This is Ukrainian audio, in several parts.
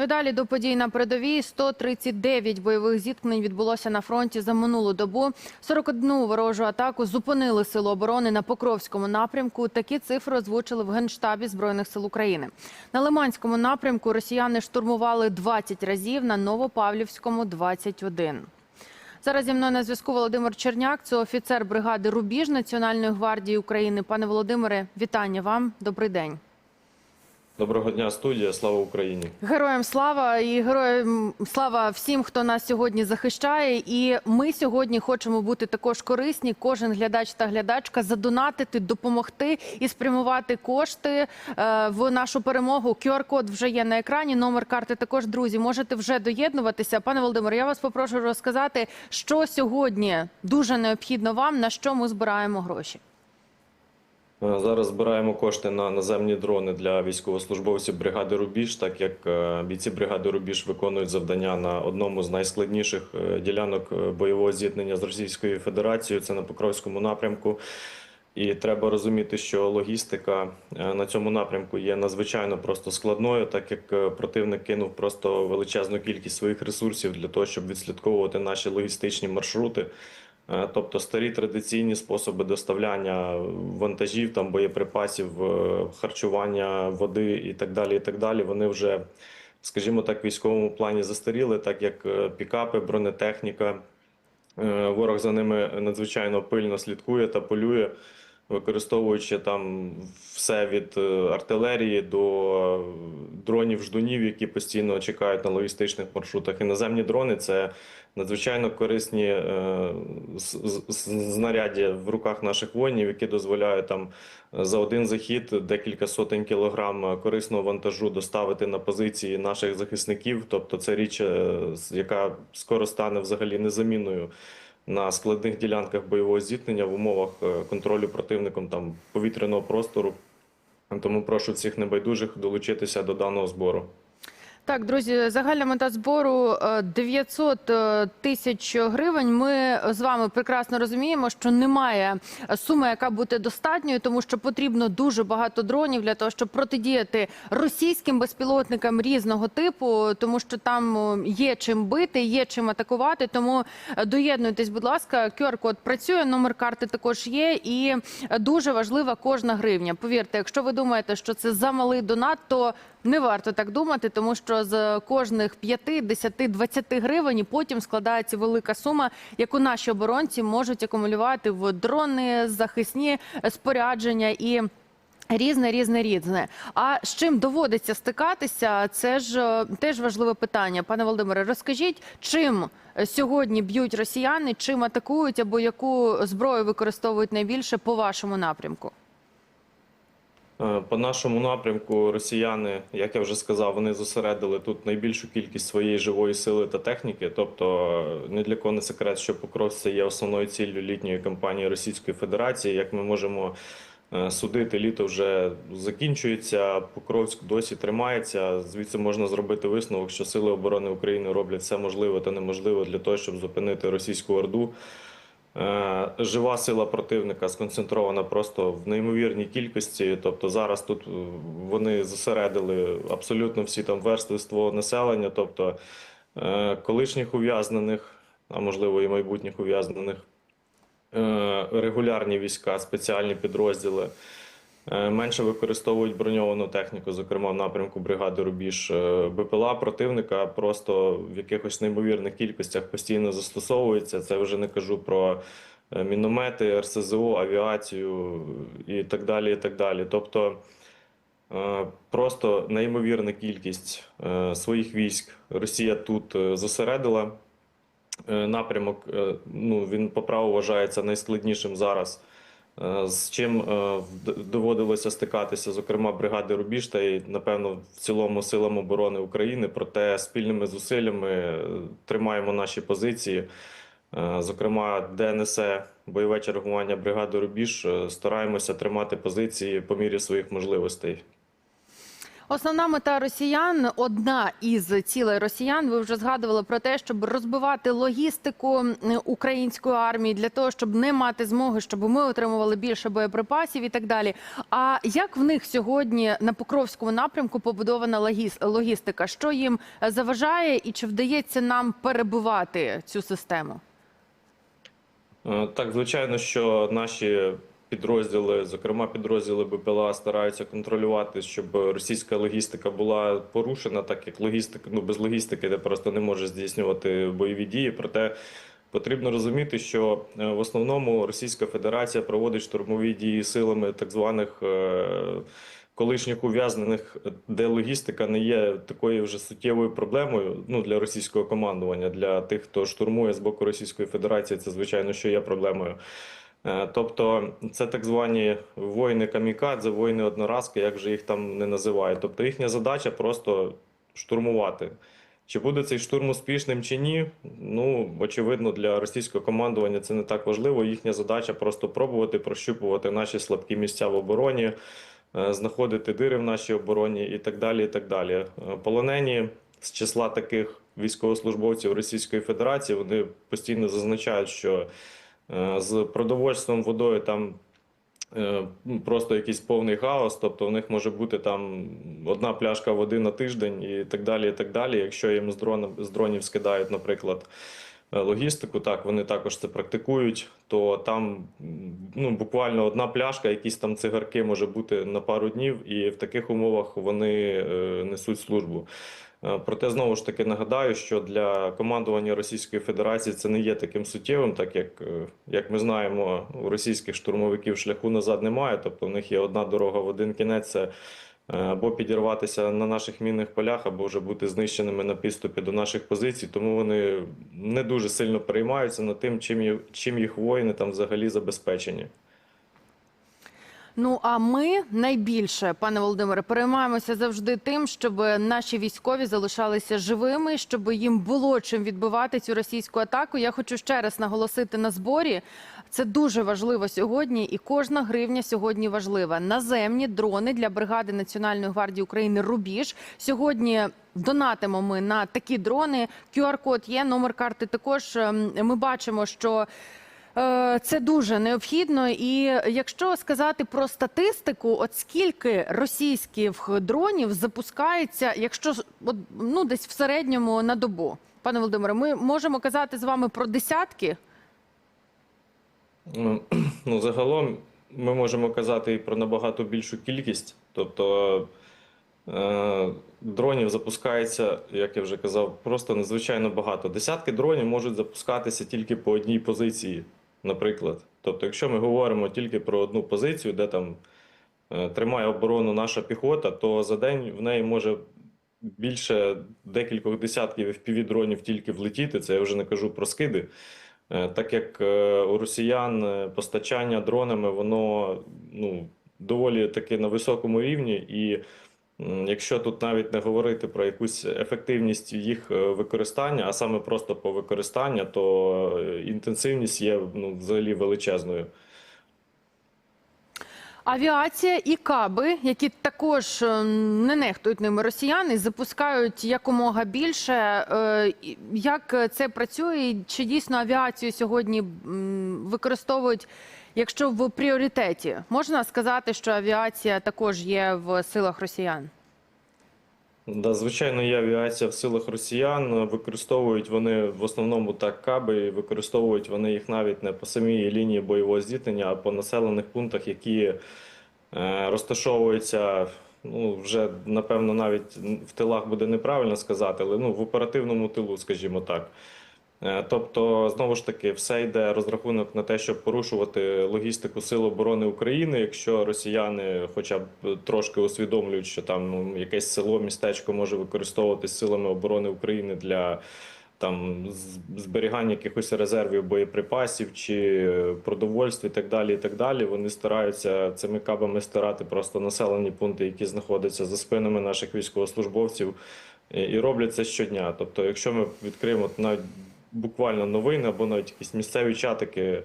Ну далі до подій на передовій 139 бойових зіткнень відбулося на фронті за минулу добу. 41 ворожу атаку зупинили сили оборони на Покровському напрямку. Такі цифри озвучили в генштабі збройних сил України. На Лиманському напрямку росіяни штурмували 20 разів, на Новопавлівському 21. Зараз зі мною на зв'язку Володимир Черняк, це офіцер бригади Рубіж Національної гвардії України. Пане Володимире, вітання вам. Добрий день. Доброго дня, студія. Слава Україні. Героям слава і героям слава всім, хто нас сьогодні захищає. І ми сьогодні хочемо бути також корисні. Кожен глядач та глядачка задонатити, допомогти і спрямувати кошти е, в нашу перемогу. QR-код вже є на екрані. Номер карти також друзі. Можете вже доєднуватися. Пане Володимир, я вас попрошу розказати, що сьогодні дуже необхідно вам, на що ми збираємо гроші. Е, Зараз збираємо кошти на наземні дрони для військовослужбовців бригади Рубіж, так як е, бійці бригади Рубіж виконують завдання на одному з найскладніших е, ділянок бойового зіткнення з Російською Федерацією. Це на Покровському напрямку. І треба розуміти, що логістика на цьому напрямку є надзвичайно просто складною, так як противник кинув просто величезну кількість своїх ресурсів для того, щоб відслідковувати наші логістичні маршрути. Е, Тобто старі традиційні способи доставляння вантажів, там боєприпасів, е, харчування, води і так далі. І так далі. Вони вже, скажімо так, в військовому плані застаріли, так як е, пікапи, бронетехніка. Ворог за ними надзвичайно пильно слідкує та полює, використовуючи там все від е, артилерії до дронів ждунів, які постійно чекають на логістичних маршрутах. І наземні дрони це надзвичайно корисні е, знаряддя в руках наших воїнів, які дозволяють там за один захід декілька сотень кілограм корисного вантажу доставити на позиції наших захисників. Тобто, це річ, е, яка скоро стане взагалі незамінною на складних ділянках бойового зіткнення в умовах е, контролю противником там повітряного простору. Тому прошу всіх небайдужих долучитися до даного збору. Так, друзі, загальна мета збору е, 900 е, тисяч гривень. Ми з вами прекрасно розуміємо, що немає суми, яка буде достатньою, тому що потрібно дуже багато дронів для того, щоб протидіяти російським безпілотникам різного типу, тому що там е, є чим бити, є чим атакувати. Тому е, доєднуйтесь, будь ласка, QR-код працює, номер карти також є, і е, дуже важлива кожна гривня. Повірте, якщо ви думаєте, що це замалий донат, то не варто так думати, тому що з кожних 5, 10, 20 гривень потім складається велика сума, яку наші оборонці можуть акумулювати в дрони, захисні спорядження і. Різне, різне, різне. А з чим доводиться стикатися? Це ж е, теж важливе питання. Пане Володимире, розкажіть, чим сьогодні б'ють росіяни, чим атакують або яку зброю використовують найбільше по вашому напрямку? Е, По нашому напрямку росіяни, як я вже сказав, вони зосередили тут найбільшу кількість своєї живої сили та техніки. Тобто е, ні для кого не секрет, що Покровськ це є основною ціллю літньої кампанії Російської Федерації. Як ми можемо е, судити, літо вже закінчується. Покровськ досі тримається. Звідси можна зробити висновок, що сили оборони України роблять все можливе та неможливе для того, щоб зупинити російську орду. Е, Жива сила противника сконцентрована просто в неймовірній кількості. Тобто зараз тут е, вони зосередили абсолютно всі там верстви свого населення, тобто е, колишніх ув'язнених, а можливо і майбутніх ув'язнених, регулярні війська, спеціальні підрозділи. Е, Менше використовують броньовану техніку, зокрема в напрямку бригади Рубіж. Е, БПЛА противника просто в якихось неймовірних кількостях постійно застосовується. Це вже не кажу про е, міномети, РСЗО, авіацію і так далі. І так далі. Тобто просто неймовірна кількість своїх військ Росія тут зосередила. Напрямок ну, він по праву вважається найскладнішим зараз. Е, З чим е, доводилося стикатися, зокрема, бригади Рубіж та й, напевно, в цілому силам оборони України. Проте спільними зусиллями е, тримаємо наші позиції. Зокрема, де несе бойове чергування бригади Рубіж, стараємося тримати позиції по мірі своїх можливостей. Основна мета росіян, одна із цілей росіян. Ви вже згадували про те, щоб розбивати логістику української армії для того, щоб не мати змоги, щоб ми отримували більше боєприпасів і так далі. А як в них сьогодні на Покровському напрямку побудована логістика? Що їм заважає, і чи вдається нам перебивати цю систему? Е, Так, звичайно, що наші підрозділи, зокрема підрозділи БПЛА, стараються контролювати, щоб російська логістика була порушена, так як логістика, ну без логістики ти просто не можеш здійснювати бойові дії. Проте потрібно розуміти, що е, в основному Російська Федерація проводить штурмові дії силами так званих. е, Колишніх ув'язнених, де логістика не є такою вже суттєвою проблемою ну, для російського командування, для тих, хто штурмує з боку Російської Федерації, це звичайно, що є проблемою. Е, Тобто це так звані воїни камікадзе, воїни одноразки, як же їх там не називають. Тобто їхня задача просто штурмувати. Чи буде цей штурм успішним чи ні? Ну, очевидно, для російського командування це не так важливо. Їхня задача просто пробувати прощупувати наші слабкі місця в обороні, е, знаходити дири в нашій обороні і так далі. і так далі. Е, Полонені з числа таких військовослужбовців Російської Федерації вони постійно зазначають, що з продовольством, водою там е, ну, просто якийсь повний хаос. Тобто у них може бути там одна пляшка води на тиждень і так далі. і так далі. Якщо їм з дронів, з дронів скидають, наприклад. Е, Логістику, так, вони також це практикують, то там ну, буквально одна пляшка, якісь там цигарки може бути на пару днів, і в таких умовах вони е, несуть службу. Е, Проте знову ж таки нагадаю, що для командування Російської Федерації це не є таким суттєвим, так як, як ми знаємо, у російських штурмовиків шляху назад немає. Тобто в них є одна дорога в один кінець. Це або підірватися на наших мінних полях, або вже бути знищеними на підступі до наших позицій. Тому вони не дуже сильно переймаються над тим, чим, чим їх воїни там взагалі забезпечені. Ну а ми найбільше, пане Володимире, переймаємося завжди тим, щоб наші військові залишалися живими, щоб їм було чим відбивати цю російську атаку. Я хочу ще раз наголосити на зборі. Це дуже важливо сьогодні, і кожна гривня сьогодні важлива. Наземні дрони для бригади Національної гвардії України Рубіж сьогодні. Донатимо ми на такі дрони. QR-код є, номер карти також. Ем, Ми бачимо, що Це дуже необхідно. І якщо сказати про статистику, от скільки російських дронів запускається, якщо ну десь в середньому на добу, пане Володимире, ми можемо казати з вами про десятки. Ну, Ну, загалом ми можемо казати і про набагато більшу кількість. Тобто е, дронів запускається, як я вже казав, просто надзвичайно багато. Десятки дронів можуть запускатися тільки по одній позиції, наприклад. Тобто, якщо ми говоримо тільки про одну позицію, де там е, тримає оборону наша піхота, то за день в неї може більше декількох десятків FPV-дронів тільки влетіти. Це я вже не кажу про скиди. Е, Так як е, у росіян постачання дронами, воно ну, доволі таки на високому рівні, і якщо тут навіть не говорити про якусь ефективність їх е, використання, а саме просто по використанню, то е, інтенсивність є ну, взагалі величезною. Авіація і каби, які також е, не нехтують ними росіяни, запускають якомога більше. Як це працює? Чи дійсно авіацію сьогодні використовують, якщо в пріоритеті? Можна сказати, що авіація також є в силах росіян? Да, звичайно, є авіація в силах росіян. Використовують вони в основному так каби, і використовують вони їх навіть не по самій лінії бойового зіткнення, а по населених пунктах, які е, розташовуються. Ну, вже напевно навіть в тилах буде неправильно сказати, але ну в оперативному тилу, скажімо так. Е, Тобто, знову ж таки, все йде розрахунок на те, щоб порушувати логістику Сил оборони України. Якщо росіяни, хоча б трошки усвідомлюють, що там ну, якесь село, містечко може використовуватись силами оборони України для там зберігання якихось резервів боєприпасів чи продовольств і так далі. І так далі, вони стараються цими кабами стирати просто населені пункти, які знаходяться за спинами наших військовослужбовців, і роблять це щодня. Тобто, якщо ми відкриємо навіть буквально новини або навіть якісь місцеві чатики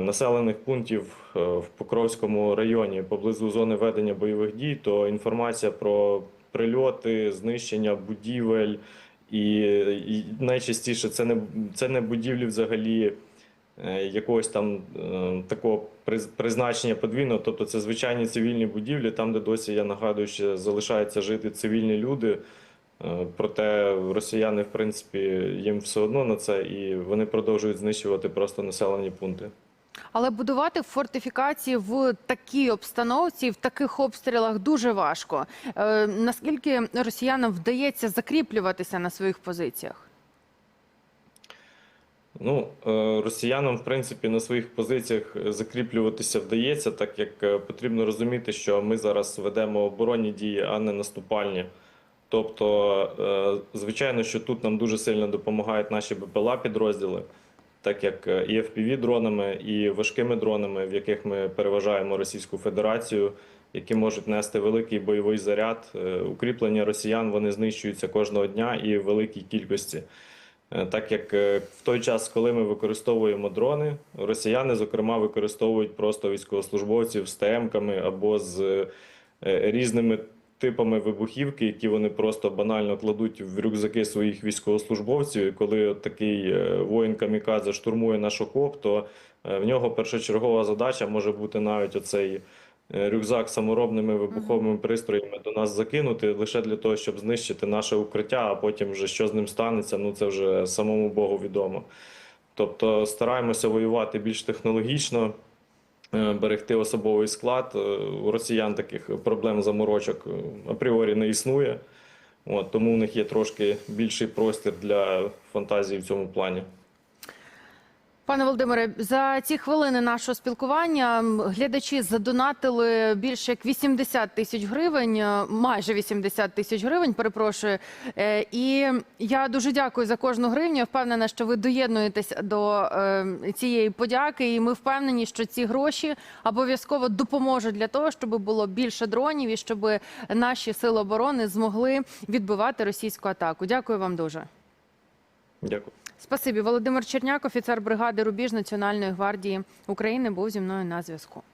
населених пунктів е, в Покровському районі поблизу зони ведення бойових дій, то інформація про прильоти, знищення будівель і, і найчастіше це не, це не будівлі взагалі е, якогось там е, такого призначення подвійного, тобто це звичайні цивільні будівлі, там, де досі, я нагадую, ще залишаються жити цивільні люди. Е, Проте росіяни, в принципі, їм все одно на це, і вони продовжують знищувати просто населені пункти. Але будувати фортифікації в такій обстановці, в таких обстрілах дуже важко. Е, наскільки росіянам вдається закріплюватися на своїх позиціях? Ну, е, росіянам, в принципі, на своїх позиціях закріплюватися вдається, так як потрібно розуміти, що ми зараз ведемо оборонні дії, а не наступальні. Тобто, е, звичайно, що тут нам дуже сильно допомагають наші БПЛА підрозділи, так як е, і FPV-дронами, і важкими дронами, в яких ми переважаємо Російську Федерацію, які можуть нести великий бойовий заряд. Е, Укріплення росіян вони знищуються кожного дня і в великій кількості. Так як в той час, коли ми використовуємо дрони, росіяни, зокрема, використовують просто військовослужбовців з ТМ-ками або з різними типами вибухівки, які вони просто банально кладуть в рюкзаки своїх військовослужбовців. І коли от такий е, воїн камікадзе штурмує наш окоп, то е, в нього першочергова задача може бути навіть оцей е, рюкзак саморобними вибуховими пристроями до нас закинути лише для того, щоб знищити наше укриття, а потім вже що з ним станеться, ну це вже самому Богу відомо. Тобто стараємося воювати більш технологічно, берегти особовий склад. Е, У росіян таких проблем заморочок е, апріорі не існує. От, тому в них є трошки більший простір для фантазії в цьому плані. Пане Володимире, за ці хвилини нашого спілкування глядачі задонатили більше як 80 тисяч гривень, е, майже 80 тисяч гривень, перепрошую. Е, І я дуже дякую за кожну гривню. Впевнена, що ви доєднуєтесь до е, цієї подяки, і ми впевнені, що ці гроші обов'язково допоможуть для того, щоб було більше дронів і щоб наші сили оборони змогли відбивати російську атаку. Дякую вам дуже. Дякую. Спасибі. Володимир Черняк, офіцер бригади Рубіж Національної гвардії України, був зі мною на зв'язку.